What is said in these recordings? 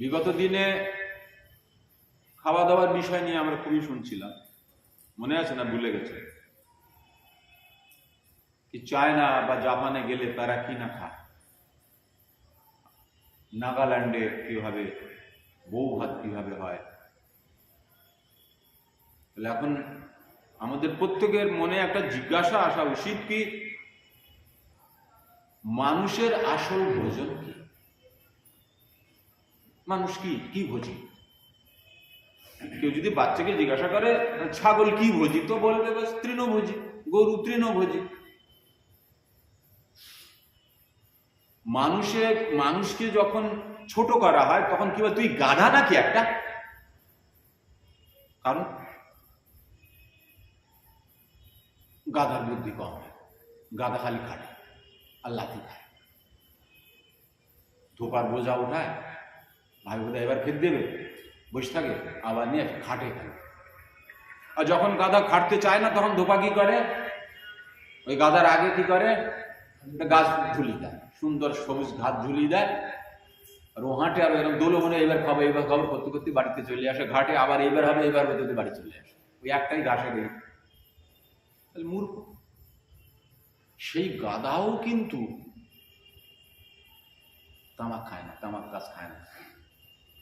বিগত দিনে খাওয়া দাওয়ার বিষয় নিয়ে আমরা খুবই শুনছিলাম। মনে আছে না? ভুলে গেছে। কি চায়না বা জাপানে গেলে তারা কি না খায়? নাগাল্যান্ডে কীভাবে বউ ভাত কীভাবে হয়? তাহলে এখন আমাদের প্রত্যেকের মনে একটা জিজ্ঞাসা আসা উচিত কি, মানুষের আসল ভোজন কি? মানুষ কি? কি ভোজি? কেউ যদি বাচ্চাকে জিজ্ঞাসা করে ছাগল কি ভোজি? তো বলবে, বাস তৃণভোজি, গরু তৃণভোজি। মানুষের মানুষকে যখন ছোট করা হয়, তখন কি বলে তুই গাধা নাকি একটা? কারণ গাধার বুদ্ধি কম গাধা খালি খাটে আর লাথি খায়। ধোপার বোঝা উঠায় ভাই বোধহয় এবার খেতে দেবে। বসে থাকে, আবার নিয়ে খাটে খায় আর যখন গাধা খাটতে চায় না, তখন ধোপা কি করে? ওই গাধার আগে কি করে? গাছ ঝুলিয়ে দেয়, সুন্দর সবুজ ঘাস ঝুলিয়ে দেয়। আর ও হাঁটে আর এরকম দোলো মনে এবার খাব এবার খাব, করতে করতে বাড়িতে চলে আসে, ঘাটে আবার এইবার হবে, এবার হতে হতে বাড়ি চলে আসে। ওই একটাই ঘাসে গেলে তাহলে মূর্খ। সেই গাদাও কিন্তু তামাক খায় না, তামাক গাছ খায় না।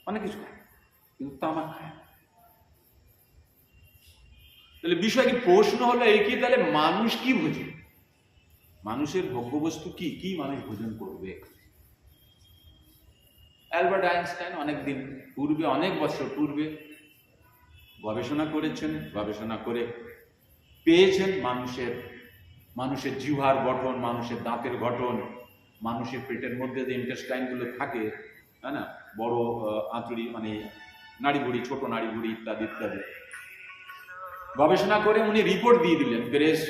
অনেক কিছু খায়, কিন্তু তামাক খায় তাহলে বিষয় কি, প্রশ্ন হলো এই কি? তাহলে মানুষ কি বোঝে? মানুষের ভোগ্যবস্তু কি? কি মানুষ ভোজন করবে? অ্যালবার্ট আইনস্টাইন অনেক দিন পূর্বে, অনেক বছর পূর্বে গবেষণা করেছেন, গবেষণা করে পেয়েছেন মানুষের মানুষের জিহার গঠন, মানুষের দাঁতের গঠন, মানুষের পেটের মধ্যে যে ইন্টেস্টাইনগুলো থাকে তাই না? বড় আঁতুড়ি মানে নাড়িভুড়ি, ছোট নাড়িভুড়ি ইত্যাদি ইত্যাদি। গবেষণা করে উনি রিপোর্ট দিয়ে দিলেন, প্রেস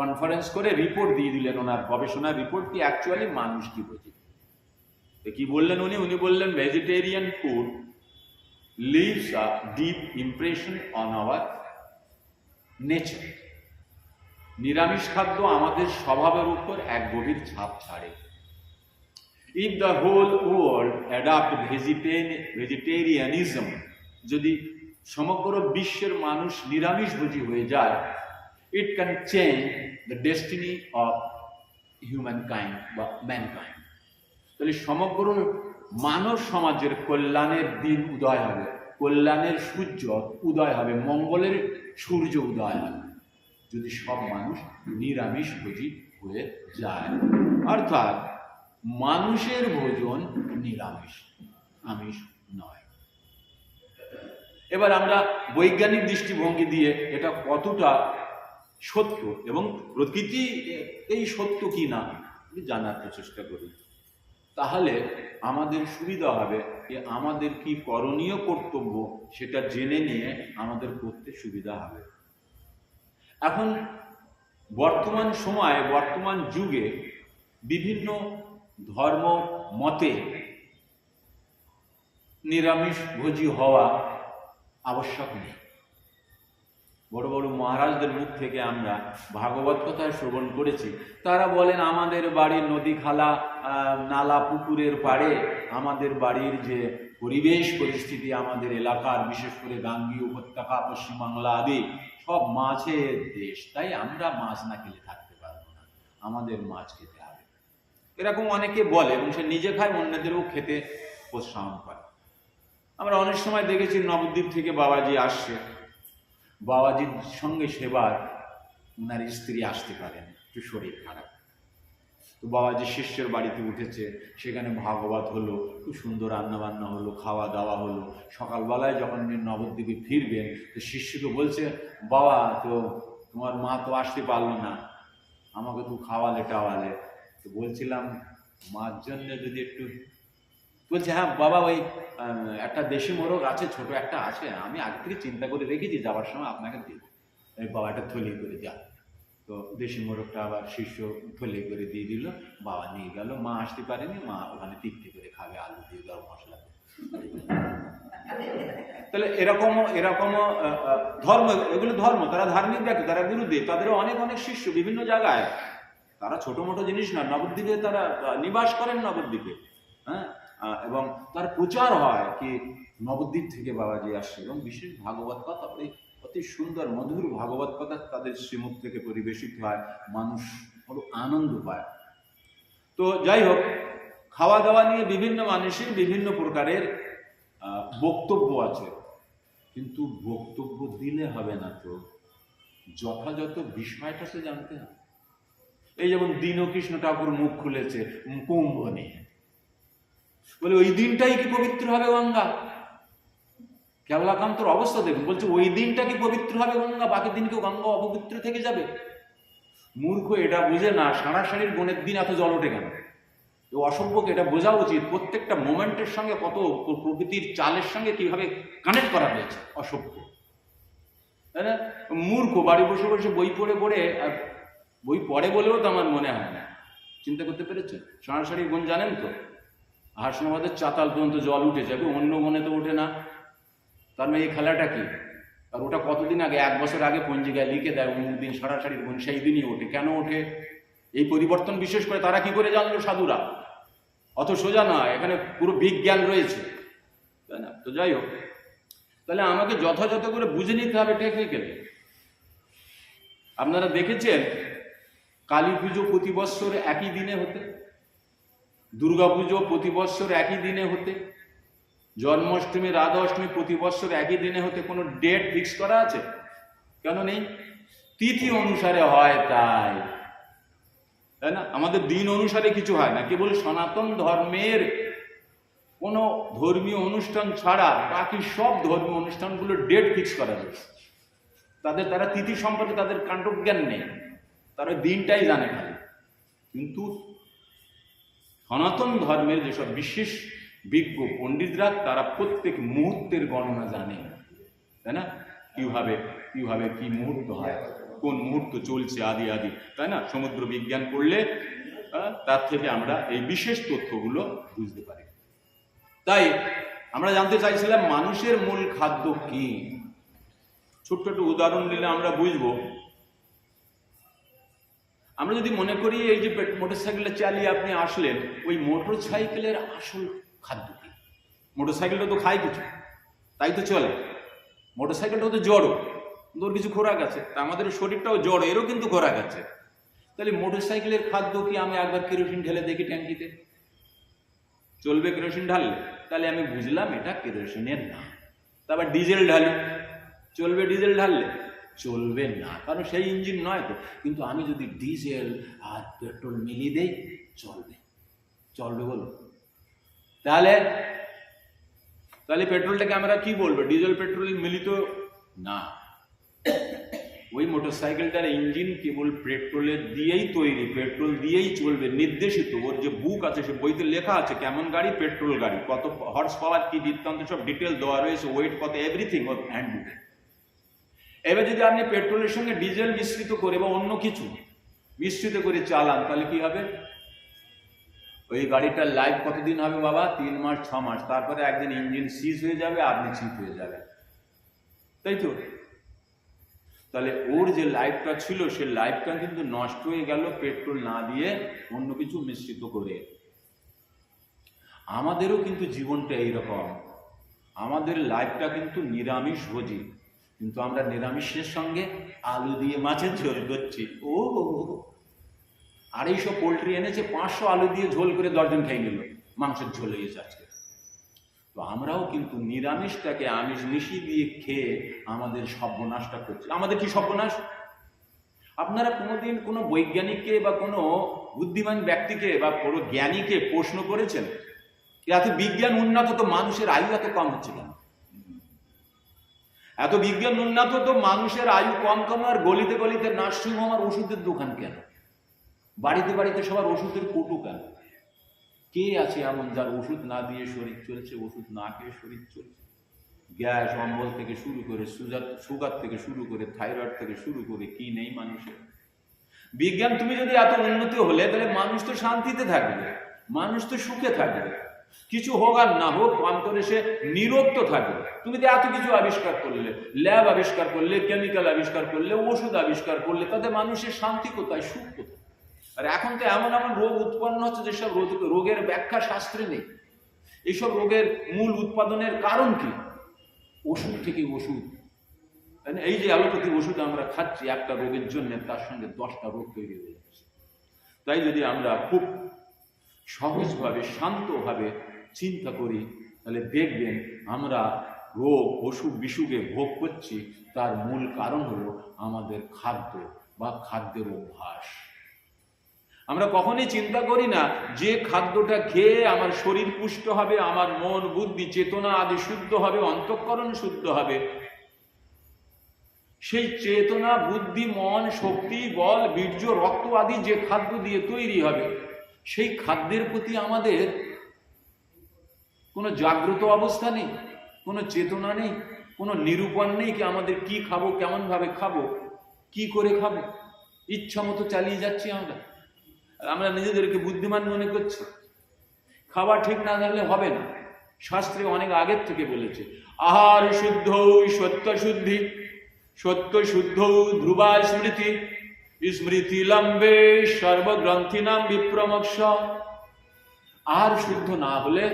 কনফারেন্স করে রিপোর্ট দিয়ে দিলেন ওনার গবেষণার রিপোর্ট কি অ্যাকচুয়ালি মানুষ কি বোঝে? তো কি বললেন উনি? উনি বললেন vegetarian food leaves a deep impression on our nature নিরামিষ খাদ্য আমাদের স্বভাবের উপর এক গভীর ছাপ ছাড়ে। If the whole world adapt vegetarianism যদি সমগ্র বিশ্বের মানুষ নিরামিষভোজী হয়ে যায় it can change the destiny of human kind বা ম্যানকাইন্ড তাহলে সমগ্র মানব সমাজের কল্যাণের দিন উদয় হবে, কল্যাণের সূর্য উদয় হবে, মঙ্গলের সূর্য উদয় হবে, যদি সব মানুষ নিরামিষ ভোজী হয়ে যায়। অর্থাৎ মানুষের ভোজন নিরামিষ, আমিষ নয়। এবার আমরা বৈজ্ঞানিক দৃষ্টিভঙ্গি দিয়ে এটা কতটা সত্য এবং প্রকৃতি এই সত্য কি না জানার প্রচেষ্টা করি। তাহলে আমাদের সুবিধা হবে যে আমাদের কি করণীয় কর্তব্য সেটা জেনে নিয়ে আমাদের করতে সুবিধা হবে। এখন বর্তমান সময়ে, বর্তমান যুগে বিভিন্ন ধর্ম মতে নিরামিষ ভোজী হওয়া আবশ্যক নেই। বড় বড় মহারাজদের মুখ থেকে আমরা ভাগবত কথা শ্রবণ করেছি। তারা বলেন, আমাদের বাড়ির নদী খালা নালা, পুকুরের পাড়ে আমাদের বাড়ির যে পরিবেশ পরিস্থিতি, আমাদের এলাকার বিশেষ করে গাঙ্গীয় উপত্যকা পশ্চিমবাংলা আদি, সব মাছের দেশ। তাই আমরা মাছ না খেলে থাকতে পারব না। আমাদের মাছ খেতে এরকম অনেকে বলে এবং সে নিজে খায়, অন্যদেরও খেতে প্রোৎসাহন করে। আমরা অনেক সময় দেখেছি নবদ্বীপ থেকে বাবাজি আসছে। বাবাজির সঙ্গে সেবার ওনার স্ত্রী আসতে পারেন, একটু শরীর খারাপ। তো বাবাজি শিষ্যের বাড়িতে উঠেছে, সেখানে ভাগবত হলো, খুব সুন্দর রান্না বান্না হলো খাওয়া দাওয়া হলো। সকালবেলায় যখন উনি নবদ্বীপে ফিরবেন, তো শিষ্যকে বলছে, বাবা, তো তোমার মা তো আসতে পারল না। আমাকে তো খাওয়ালে টাওয়ালে তো বলছিলাম, মার জন্য যদি একটু, বলছে হ্যাঁ বাবা, ওই একটা দেশি মোরগ আছে, ছোট একটা আছে, আমি আগে থেকে চিন্তা করে রেখেছি, যাওয়ার সময় আপনাকে দেবো। ওই বাবা একটা থলি করে যা তো দেশি মোরগটা আবার শিষ্য থলি করে দিয়ে দিল, বাবা নিয়ে গেল, মা আসতে পারেনি, মা ওখানে তৃপ্তি করে খাবে, আলু দিয়ে গরম মশলা তাহলে এরকমও এরকমও ধর্ম, এগুলো ধর্ম, তারা ধার্মিক ব্যক্তি তারা গুরুদেব তাদেরও অনেক অনেক শিষ্য বিভিন্ন জায়গায়। তারা ছোট মোটো জিনিস না, নবদ্বীপে তারা নিবাস করেন নবদ্বীপে হ্যাঁ? এবং তার প্রচার হয় কি নবদ্বীপ থেকে বাবাজি আসছে এবং বিশেষ ভাগবত কথা অতি সুন্দর, মধুর ভাগবত কথা তাদের শ্রীমুখ থেকে পরিবেশিত হয়, মানুষ বড় আনন্দ পায়। তো যাই হোক খাওয়া দাওয়া নিয়ে বিভিন্ন মানুষের বিভিন্ন প্রকারের বক্তব্য আছে। কিন্তু বক্তব্য দিলে হবে না তো। যথাযথ বিষয়টা সে জানতে হবে। এই যেমন দীনকৃষ্ণ ঠাকুর মুখ খুলেছে, কুম্ভ নিয়ে। বলে, ওই দিনটাই কি পবিত্র হবে গঙ্গা? কেবলাকান্তর অবস্থা দেখুন, বলছে, ওই দিনটা কি পবিত্র হবে গঙ্গা? বাকি দিন কি গঙ্গা অপবিত্র থেকে যাবে? মূর্খ এটা বুঝে না, সারা সারির গণের দিন এত জল ওঠে কেন? তো এটা বোঝা উচিত, প্রত্যেকটা মোমেন্টের সঙ্গে কত প্রকৃতির চালের সঙ্গে কীভাবে কানেক্ট করা হয়েছে অসভ্য মূর্খ বাড়ি বসে বসে বই পড়ে পড়ে বই পড়ে বলেও তো আমার মনে হয় না। চিন্তা করতে পেরেছেন সারাসারি গুণ জানেন তো? হাসনাবাদের চাতাল পর্যন্ত জল উঠে যাবে অন্য মনে তো ওঠে না। তার মানে এই খেলাটা কি? আর ওটা কতদিন আগে, এক বছর আগে পঞ্জিকায় লিখে দেয়, অমুক দিন সারাসারি গুণ সেই দিনই ওঠে। কেন ওঠে? এই পরিবর্তন বিশেষ করে তারা কি করে জানলো সাধুরা? অত সোজা নয় এখানে পুরো বিজ্ঞান রয়েছে। তাই না? তো যাই হোক। তাহলে আমাকে যথাযথ করে বুঝে নিতে হবে টেকনিক্যালি আপনারা দেখেছেন কালী পুজো প্রতি বৎসর একই দিনে হতে, দুর্গা পুজো প্রতি বৎসর একই দিনে হতে, জন্মাষ্টমী রাধা অষ্টমী প্রতি বৎসর একই দিনে হতে কোনো ডেট ফিক্স করা আছে? কেন নেই? তিথি অনুসারে হয় তাই। তাই না? আমাদের দিন অনুসারে কিছু হয় না, কেবল সনাতন ধর্মের কোনো ধর্মীয় অনুষ্ঠান ছাড়া বাকি সব ধর্মীয় অনুষ্ঠানগুলো ডেট ফিক্স করা রয়েছে তাদের, তারা তিথি সম্পর্কে তাদের কাণ্ডজ্ঞান নেই। তারা দিনটাই জানে খালি। কিন্তু সনাতন ধর্মের যেসব বিশেষ বিজ্ঞ পণ্ডিতরা তারা প্রত্যেক মুহূর্তের গণনা জানে। তাই না? কীভাবে কীভাবে কি মুহূর্ত হয় কোন মুহূর্ত চলছে আদি আদি। তাই না? সমুদ্র বিজ্ঞান আহ, তার থেকে আমরা এই বিশেষ তথ্যগুলো বুঝতে পারি। তাই আমরা জানতে চাইছিলাম মানুষের মূল খাদ্য কি? ছোট্ট একটু উদাহরণ দিলে আমরা বুঝব। আমরা যদি মনে করি এই যে মোটর সাইকেলটা চালিয়ে আপনি আসলেন, ওই মোটর সাইকেলের আসল খাদ্য কি? মোটর সাইকেলটা তো খায় কিছু, তাই তো চলে। মোটর সাইকেলটাও তো জড়ো, ওর কিছু খোরাক আছে, তা আমাদের শরীরটাও জড়ো, এরও কিন্তু খোরাক আছে। তাহলে মোটর সাইকেলের খাদ্য কি আমি একবার কেরোসিন ঢেলে দেখি ট্যাঙ্কিতে? চলবে কেরোসিন ঢাললে? তাহলে আমি বুঝলাম এটা কেরোসিনের না তারপর ডিজেল ঢালি। চলবে ডিজেল ঢাললে? চলবে না। কারণ সেই ইঞ্জিন নয় তো। কিন্তু আমি যদি ডিজেল আর পেট্রোল মিলিয়ে দেই, চলবে। চলবে বলো। তাহলে তাহলে পেট্রোলটাকে আমরা কি বলব? ডিজেল, পেট্রোল মিলিত না। ওই মোটরসাইকেলটার ইঞ্জিন কেবল পেট্রোলের দিয়েই তৈরি, পেট্রোল দিয়েই চলবে, নির্দেশিত। ওর যে বুক আছে, সে বইতে লেখা আছে, কেমন গাড়ি, পেট্রোল গাড়ি। কত হর্স পাওয়ার কি বৃত্তান্ত, সব ডিটেল দেওয়া রয়েছে ওয়েট কত এভরিথিং ওর হ্যান্ড বুকে এবার যদি আপনি পেট্রোলের সঙ্গে ডিজেল মিশ্রিত করে বা অন্য কিছু মিশ্রিত করে চালান, তাহলে কি হবে? ওই গাড়িটার লাইফ কতদিন হবে বাবা? তিন মাস, ছ মাস। তারপরে একদিন ইঞ্জিন সিজ হয়ে যাবে আপনি চিপ হয়ে যাবে তাই তো? তাহলে ওর যে লাইফটা ছিল, সে লাইফটা কিন্তু নষ্ট হয়ে গেল, পেট্রোল না দিয়ে অন্য কিছু মিশ্রিত করে। আমাদেরও কিন্তু জীবনটা এইরকম। আমাদের লাইফটা কিন্তু নিরামিষ ভোজি কিন্তু আমরা নিরামিষের সঙ্গে আলু দিয়ে মাছের ঝোল করছি। ও, আড়াইশো পোলট্রি এনেছে, পাঁচশো আলু দিয়ে ঝোল করে দশজন খেয়ে নিল। মাংসের ঝোল হয়েছে আজকে। তো আমরাও কিন্তু নিরামিষটাকে আমিষ মিশিয়ে দিয়ে খেয়ে আমাদের সর্বনাশটা করছি। আমাদের কি সর্বনাশ? আপনারা কোনোদিন কোনো বৈজ্ঞানিককে বা কোনো বুদ্ধিমান ব্যক্তিকে বা কোনো জ্ঞানীকে প্রশ্ন করেছেন? এত বিজ্ঞান উন্নত, তো মানুষের আয়ু এত কম হচ্ছে কেন? এত বিজ্ঞান উন্নত তো মানুষের আয়ু কম কম আর গলিতে গলিতে নার্সিং হোম আর ওষুধের দোকান কেন? বাড়িতে বাড়িতে সবার ওষুধের কটু কেন? কে আছে এমন যার ওষুধ না দিয়ে শরীর চলছে, ওষুধ না খেয়ে শরীর চলছে? গ্যাস, অম্বল থেকে শুরু করে সুগার সুগার থেকে শুরু করে থাইরয়েড থেকে শুরু করে কি নেই মানুষের? বিজ্ঞান, তুমি যদি এত উন্নতি হলে তাহলে মানুষ তো শান্তিতে থাকবে, মানুষ তো সুখে থাকবে। কিছু হোক আর না হোক করে সে নিরক্ত থাকবে। তুমি তো এত কিছু আবিষ্কার করলে, ল্যাব আবিষ্কার করলে, কেমিক্যাল আবিষ্কার করলে, ওষুধ আবিষ্কার করলে, তাতে মানুষের শান্তি কোথায়, সুখ কোথায়? আর এখন তো এমন এমন রোগ উৎপন্ন হচ্ছে যেসব রোগের ব্যাখ্যা শাস্ত্রে নেই। এইসব রোগের মূল উৎপাদনের কারণ কি? ওষুধ থেকে ওষুধ? এই যে অ্যালোপ্যাথি ওষুধ আমরা খাচ্ছি, একটা রোগের জন্য তার সঙ্গে দশটা রোগ তৈরি হয়ে যাচ্ছে। তাই যদি আমরা খুব সহজভাবে, শান্তভাবে চিন্তা করি, তাহলে দেখবেন আমরা রোগ অসুখ বিসুখে ভোগ করছি, তার মূল কারণ হলো আমাদের খাদ্য বা খাদ্যের অভ্যাস। আমরা কখনই চিন্তা করি না যে খাদ্যটা খেয়ে আমার শরীর পুষ্ট হবে, আমার মন, বুদ্ধি, চেতনা আদি শুদ্ধ হবে, অন্তঃকরণ শুদ্ধ হবে। সেই চেতনা, বুদ্ধি, মন, শক্তি, বল, বীর্য, রক্ত আদি যে খাদ্য দিয়ে তৈরি হবে, সেই খাদ্যের প্রতি আমাদের কোনো জাগ্রত অবস্থা নেই, কোনো চেতনা নেই, কোনো নিরূপণ নেই কি আমাদের কি খাব কেমন ভাবে খাব, কি করে খাব? ইচ্ছা মতো চালিয়ে যাচ্ছি আমরা। আমরা নিজেদেরকে বুদ্ধিমান মনে করছি। খাওয়া ঠিক না থাকলে হবে না। শাস্ত্রে অনেক আগের থেকে বলেছে, আহার শুদ্ধ সত্য শুদ্ধি সত্য শুদ্ধ ধ্রুবা স্মৃতি স্মৃতি লম্বে সর্বগ্রন্থি নাম বিপ্রমক্ষ। আর শুদ্ধ না হলে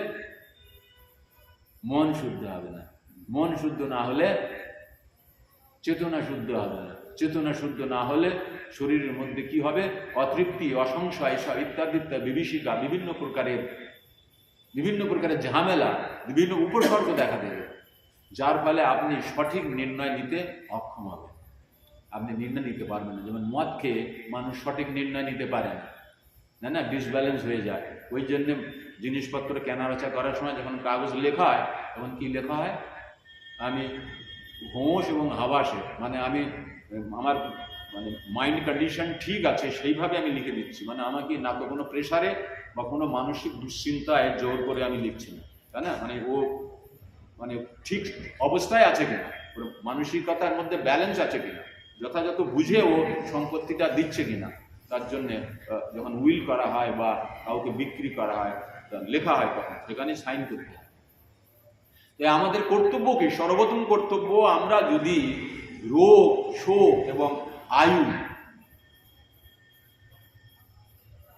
মন শুদ্ধ হবে না। মন শুদ্ধ না হলে চেতনা শুদ্ধ হবে না। চেতনা শুদ্ধ না হলে শরীরের মধ্যে কি হবে? অতৃপ্তি, অসংশয় সব ইত্যাদি ইত্যাদি, বিভীষিকা, বিভিন্ন প্রকারের বিভিন্ন প্রকারের ঝামেলা, বিভিন্ন উপসর্গ দেখা দেবে। যার ফলে আপনি সঠিক নির্ণয় নিতে অক্ষম হবে আপনি নির্ণয় নিতে পারবেন না। যেমন মদ খেয়ে মানুষ সঠিক নির্ণয় নিতে পারে না। না না, ডিসব্যালেন্স হয়ে যায়। ওই জন্য জিনিসপত্র কেনাবেচা করার সময় যখন কাগজ লেখা হয়, তখন কি লেখা হয়? আমি হোঁশ এবং হাবাসে মানে আমি, আমার মানে মাইন্ড কন্ডিশন ঠিক আছে, সেইভাবে আমি লিখে দিচ্ছি। মানে আমাকে না তো কোনো প্রেশারে বা কোনো মানসিক দুশ্চিন্তায় জোর করে আমি লিখছি না। তাই না? মানে ও মানে ঠিক অবস্থায় আছে কিনা? মানসিকতার মধ্যে ব্যালেন্স আছে কিনা? যথাযথ বুঝে ও সম্পত্তিটা দিচ্ছে কিনা? তার জন্যে যখন উইল করা হয় বা কাউকে বিক্রি করা হয় লেখা হয় তখন সেখানে সাইন করতে হয়। তাই আমাদের কর্তব্য কি? সর্বপ্রথম কর্তব্য আমরা যদি রোগ, শোক এবং আয়ু,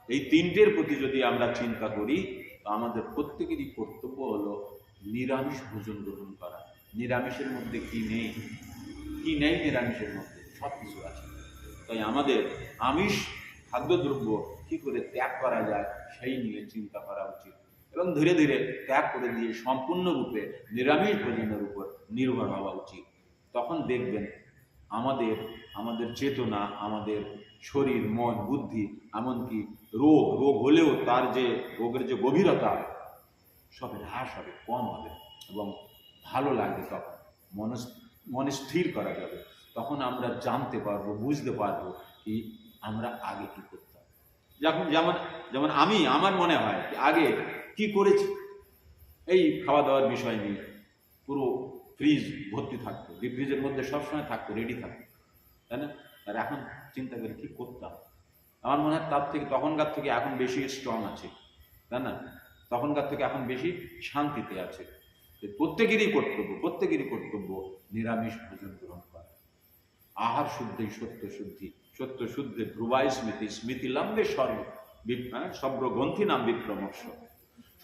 এই তিনটের প্রতি যদি আমরা চিন্তা করি, তো আমাদের প্রত্যেকেরই কর্তব্য হলো নিরামিষ ভোজন গ্রহণ করা। নিরামিষের মধ্যে কি নেই? কি নেই নিরামিষের মধ্যে? সব কিছু আছে। তাই আমাদের আমিষ খাদ্যদ্রব্য কি করে ত্যাগ করা যায় সেই নিয়ে চিন্তা করা উচিত। এবং ধীরে ধীরে ত্যাগ করে দিয়ে সম্পূর্ণরূপে নিরামিষ ভোজনের উপর নির্ভর হওয়া উচিত। তখন দেখবেন আমাদের আমাদের চেতনা, আমাদের শরীর, মন, বুদ্ধি, এমনকি রোগ রোগ হলেও তার যে রোগের যে গভীরতা, সব হ্রাস হবে, কম হবে এবং ভালো লাগবে তখন মন মনে স্থির করা যাবে। তখন আমরা জানতে পারব, বুঝতে পারব কি আমরা আগে কী করতাম যখন যেমন যেমন আমি, আমার মনে হয় আগে কি করেছি? এই খাওয়া দাওয়ার বিষয় নিয়ে পুরো ফ্রিজ ভর্তি থাকতো। যে ফ্রিজের মধ্যে সবসময় থাকতো রেডি থাকতো। তাই না? আর এখন চিন্তা করে কি করতাম? আমার মনে হয় তার থেকে, তখনকার থেকে এখন বেশি স্ট্রং আছে। তাই না? তখনকার থেকে এখন বেশি শান্তিতে আছে। প্রত্যেকেরই কর্তব্য প্রত্যেকেরই কর্তব্য নিরামিষ ভোজন গ্রহণ করা। আহার শুদ্ধি, সত্য শুদ্ধি। সত্য শুদ্ধে ধ্রুবায় স্মৃতি স্মৃতি লম্বে সর্ব হ্যাঁ, সব্র গ্রন্থি নাম বিক্রমর্শ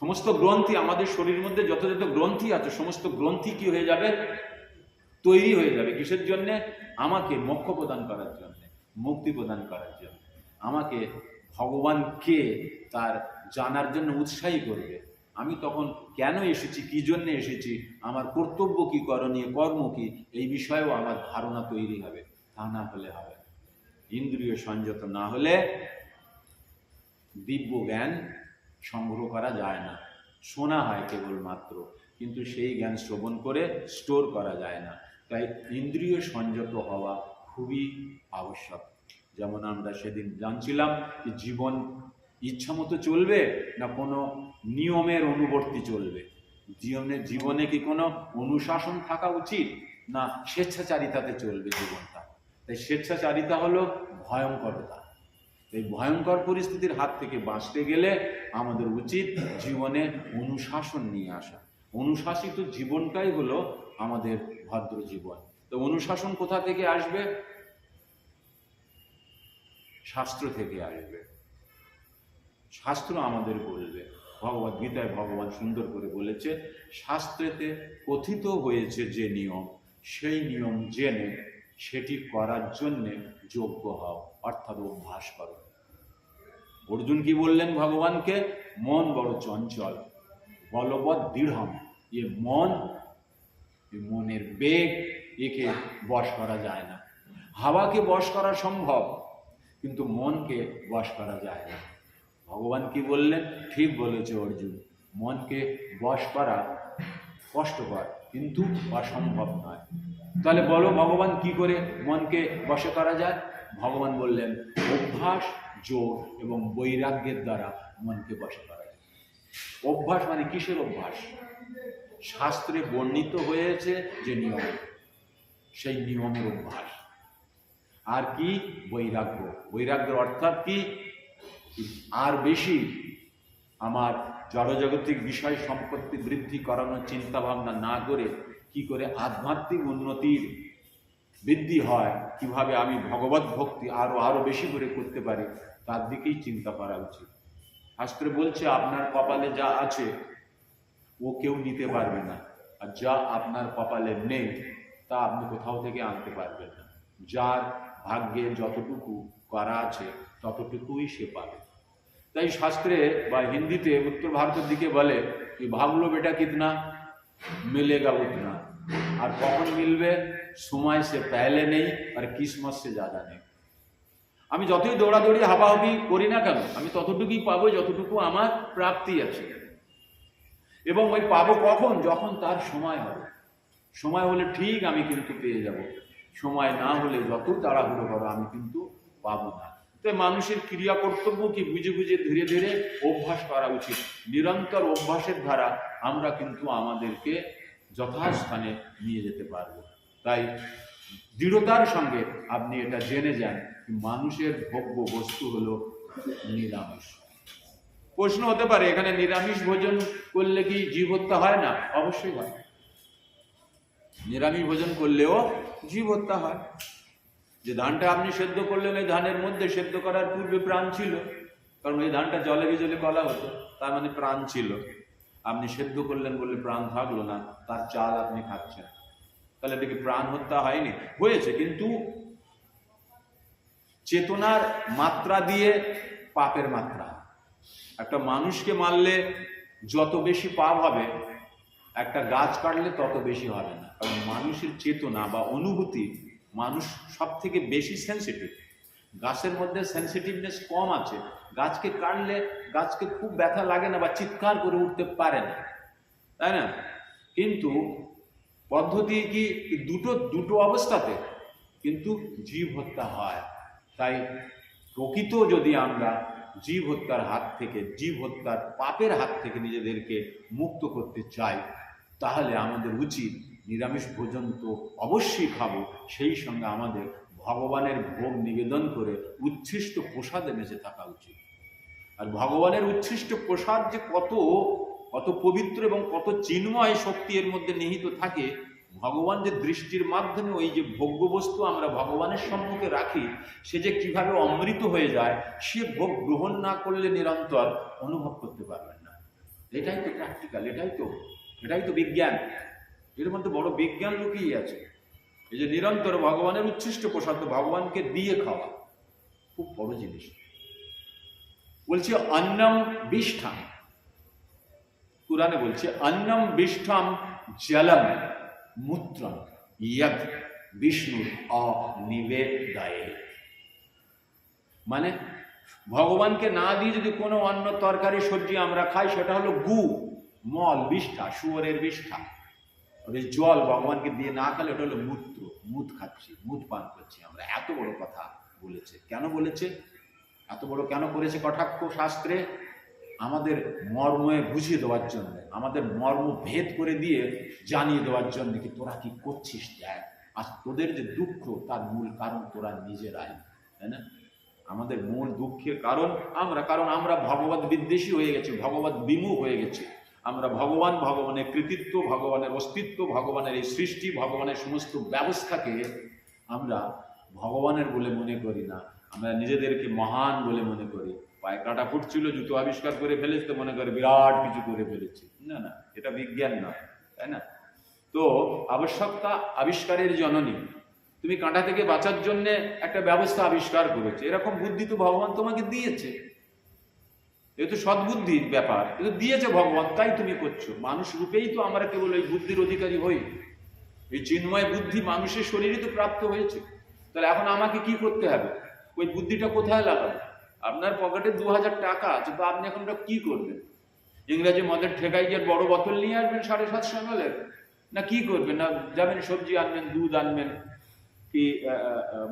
সমস্ত গ্রন্থি আমাদের শরীরের মধ্যে যত যত গ্রন্থি আছে সমস্ত গ্রন্থি কি হয়ে যাবে? তৈরি হয়ে যাবে। কিসের জন্য? আমাকে মোক্ষ প্রদান করার জন্য মুক্তি প্রদান করার জন্য। আমাকে ভগবানকে তার জানার জন্য উৎসাহী করবে? আমি তখন কেন এসেছি? কি জন্য এসেছি? আমার কর্তব্য কি? করণীয় কর্ম কি? এই বিষয়েও আমার ধারণা তৈরি হবে। তা না হলে হবে। ইন্দ্রিয় সংযত না হলে দিব্য জ্ঞান সংগ্রহ করা যায় না। শোনা হয় কেবলমাত্র, কিন্তু সেই জ্ঞান শ্রবণ করে স্টোর করা যায় না। তাই ইন্দ্রিয় সংযত হওয়া খুবই আবশ্যক। যেমন আমরা সেদিন জানছিলাম যে জীবন ইচ্ছা মতো চলবে না কোনো নিয়মের অনুবর্তী চলবে। জীবনে জীবনে কি কোনো অনুশাসন থাকা উচিত না স্বেচ্ছাচারিতাতে চলবে জীবনটা? তাই স্বেচ্ছাচারিতা হলো ভয়ঙ্করতা। এই ভয়ঙ্কর পরিস্থিতির হাত থেকে বাঁচতে গেলে আমাদের উচিত জীবনে অনুশাসন নিয়ে আসা। অনুশাসিত জীবনটাই হলো আমাদের ভদ্র জীবন। তো অনুশাসন কোথা থেকে আসবে? শাস্ত্র থেকে আসবে। শাস্ত্র আমাদের বলবে। ভগবদ গীতায় ভগবান সুন্দর করে বলেছে, শাস্ত্রেতে কথিত হয়েছে যে নিয়ম, সেই নিয়ম জেনে সেটি করার জন্যে যোগ্য হও, অর্থাৎ অভ্যাস করো। অর্জুন কি বললেন ভগবানকে? মন বড় চঞ্চল, বলবৎ দৃঢ়ম এ মন মনের বেগ, একে বশ করা যায় না। হাওয়াকে বশ করা সম্ভব, কিন্তু মনকে বশ করা যায় না। ভগবান কি বললেন? ঠিক বলেছে অর্জুন, মনকে বশ করা কষ্টকর, কিন্তু অসম্ভব নয়। তাহলে বলো, ভগবান কি করে মনকে বশে করা যায়? ভগবান বললেন, অভ্যাস যোগ এবং বৈরাগ্যের দ্বারা মনকে বশে করা যায়। অভ্যাস মানে কিসের অভ্যাস? শাস্ত্রে বর্ণিত হয়েছে যে নিয়ম, সেই নিয়মের অভ্যাস। আর কি? বৈরাগ্য। বৈরাগ্যের অর্থাৎ কি? আর বেশি, আমার জড়জাগতিক বিষয় সম্পত্তি বৃদ্ধি করানোর চিন্তা ভাবনা না করে কি করে আধ্যাত্মিক উন্নতির বৃদ্ধি হয়, কীভাবে আমি ভগবত ভক্তি আরও আরও বেশি করে করতে পারি, তার দিকেই চিন্তা করা উচিত। শাস্ত্রে বলছে, আপনার কপালে যা আছে, ও কেউ নিতে পারবে না। আর যা আপনার কপালে নেই, তা আপনি কোথাও থেকে আনতে পারবেন না। যার ভাগ্যে যতটুকু করা আছে, ততটুকুই সে পাবে। তাই শাস্ত্রে বা হিন্দিতে উত্তর ভারতের দিকে বলে, কি ভাবলো বেটা কিতনা? মিলেগা উতনা। আর কখন মিলবে? সময় সে পেলে নেই, আর কিসমত সে জাদা নেই। আমি যতই দৌড়াদৌড়ি হাবাহাবি করি না কেন, আমি ততটুকুই পাবো যতটুকু আমার প্রাপ্তি আছে। এবং ওই পাবো কখন? যখন তার সময় হবে। সময় হলে ঠিক আমি কিন্তু পেয়ে যাব। সময় না হলে যত তাড়াহুড়ো করো, আমি কিন্তু পাবো না। তাই মানুষের ক্রিয়া কর্তব্য কি বুঝে বুঝে ধীরে ধীরে অভ্যাস করা উচিত। নিরন্তর অভ্যাসের দ্বারা আমরা কিন্তু আমাদেরকে যথাস্থানে নিয়ে যেতে পারব। তাই দৃঢ়তার সঙ্গে আপনি এটা জেনে যান মানুষের ভোগ্য বস্তু হলো নিরামিষ। প্রশ্ন হতে পারে, এখানে নিরামিষ ভোজন করলে কি জীব হত্যা হয় না? অবশ্যই হয়। নিরামিষ ভোজন করলেও জীব হত্যা হয়। যে ধানটা আপনি সেদ্ধ করলেন ওই ধানের মধ্যে সেদ্ধ করার পূর্বে প্রাণ ছিল। কারণ ওই ধানটা জলে ভিজলে কলা হতো, তার মানে প্রাণ ছিল। আপনি সেদ্ধ করলেন বলে প্রাণ থাকল না, তার চাল আপনি খাচ্ছেন। তাহলে দেখি প্রাণ হত্যা হয়নি। হয়েছে, কিন্তু চেতনার মাত্রা দিয়ে পাপের মাত্রা। একটা মানুষকে মারলে যত বেশি পাপ হবে, একটা গাছ কাটলে তত বেশি হবে না। কারণ মানুষের চেতনা বা অনুভূতি মানুষ সব থেকে বেশি সেন্সিটিভ গাছের মধ্যে সেন্সিটিভনেস কম আছে। গাছকে কাটলে গাছকে খুব ব্যথা লাগে না বা চিৎকার করে উঠতে পারে না। তাই না? কিন্তু পদ্ধতি কি দুটো দুটো অবস্থাতে কিন্তু জীব হত্যা হয়। তাই প্রকৃত যদি আমরা জীব হত্যার হাত থেকে, জীব হত্যার পাপের হাত থেকে নিজেদেরকে মুক্ত করতে চাই, তাহলে আমাদের উচিত নিরামিষ ভোজন তো অবশ্যই খাব, সেই সঙ্গে আমাদের ভগবানের ভোগ নিবেদন করে উচ্ছিষ্ট প্রসাদে বেঁচে থাকা উচিত। আর ভগবানের উচ্ছিষ্ট প্রসাদ যে কত কত পবিত্র এবং কত চিন্ময় শক্তি এর মধ্যে নিহিত থাকে, ভগবান যে দৃষ্টির মাধ্যমে ওই যে ভোগ্য বস্তু আমরা ভগবানের সম্মুখে রাখি, সে যে কীভাবে অমৃত হয়ে যায়, সে ভোগ গ্রহণ না করলে নিরন্তর অনুভব করতে পারবেন না। এটাই তো প্র্যাকটিক্যাল এটাই তো এটাই তো বিজ্ঞান। এর মধ্যে বড় বিজ্ঞান লুকিয়ে আছে। এই যে নিরন্তর ভগবানের উচ্ছিষ্ট প্রসাদ ভগবানকে দিয়ে খাওয়া। খুব বড় জিনিস। বলছে অন্নম বিষ্ঠাম কুরানে বলছে অন্নম বিষ্ঠাম জলম মূত্রম ইয়দ বিষ্ণুর অনিবেদায়ে। মানে ভগবানকে না দিয়ে যদি কোনো অন্য তরকারি সবজি আমরা খাই, সেটা হলো গু, মল, বিষ্ঠা, শুয়োরের বিষ্ঠা। জল ভগবানকে দিয়ে না খেলে ওটা হলো মূত্র। মুদ খাচ্ছি মুদ পান করছি আমরা। এত বড় কথা বলেছে। কেন বলেছে? এত বড় কেন করেছে কটাক্ষ শাস্ত্রে? আমাদের মর্মে বুঝিয়ে দেওয়ার জন্য, আমাদের মর্ম ভেদ করে দিয়ে জানিয়ে দেওয়ার জন্য কি তোরা কি করছিস দেখ? আর তোদের যে দুঃখ, তার মূল কারণ তোরা নিজেরাই, তাই না? আমাদের মূল দুঃখের কারণ আমরা কারণ আমরা ভগবত বিদ্বেষী হয়ে গেছি ভগবত বিমুখ হয়ে গেছি। আমরা ভগবান ভগবানের কৃতিত্ব, ভগবানের অস্তিত্ব, ভগবানের এই সৃষ্টি, ভগবানের সমস্ত ব্যবস্থাকে আমরা ভগবানের বলে মনে করি না। আমরা নিজেদেরকে মহান বলে মনে করি। পায়ে কাটা ফুটছিল, জুতো আবিষ্কার করে ফেলেছে, তো মনে করে বিরাট কিছু করে ফেলেছে। না না, এটা বিজ্ঞান নয়, তাই না? তো আবশ্যকতা আবিষ্কারের জননী, তুমি কাঁটা থেকে বাঁচার জন্য একটা ব্যবস্থা আবিষ্কার করেছে। এরকম বুদ্ধি তো ভগবান তোমাকে দিয়েছে। এ তো সদ্বুদ্ধির ব্যাপার, এ তো দিয়েছে ভগবান, তাই তুমি করছ। মানুষ রূপেই তো আমরা কেবল ওই বুদ্ধির অধিকারী হই। এই চিন্ময় বুদ্ধি মানুষের শরীরে তো প্রাপ্ত হয়েছে। তাহলে এখন আমাকে কি করতে হবে? ওই বুদ্ধিটা কোথায় লাগাবো? আপনার পকেটে দু হাজার টাকা আছে, তো আপনি এখন ওটা কি করবেন? ইংরাজি মদের ঠেকাই গিয়ে বড় বোতল নিয়ে আসবেন সাড়ে সাতশো এমএলের না কি করবেন? না যাবেন, সবজি আনবেন, দুধ আনবেন, কি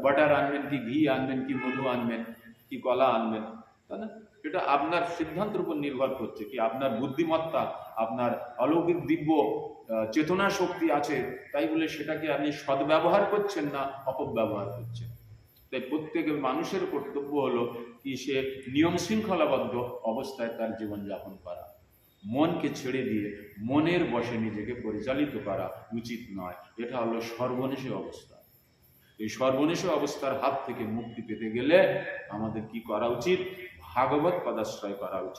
বাটার আনবেন, কি ঘি আনবেন, কি মধু আনবেন, কি কলা আনবেন, তাই না? এটা আপনার সিদ্ধান্তের উপর নির্ভর করছে কি আপনার বুদ্ধিমত্তা, আপনার অলৌকিক দিব্য চেতনা শক্তি আছে, তাই বলে সেটাকে আপনি সদ্ব্যবহার করছেন না অপব্যবহার করছেন। তাই প্রত্যেক মানুষের কর্তব্য হলো কি সে নিয়ম শৃঙ্খলাবদ্ধ অবস্থায় তার জীবনযাপন করা। মনকে ছেড়ে দিয়ে মনের বশে নিজেকে পরিচালিত করা উচিত নয়। এটা হলো সর্বনেশী অবস্থা। এই সর্বনেশী অবস্থার হাত থেকে মুক্তি পেতে গেলে আমাদের কি করা উচিত? ভাগবত পদাশ্রয় করা উচিত।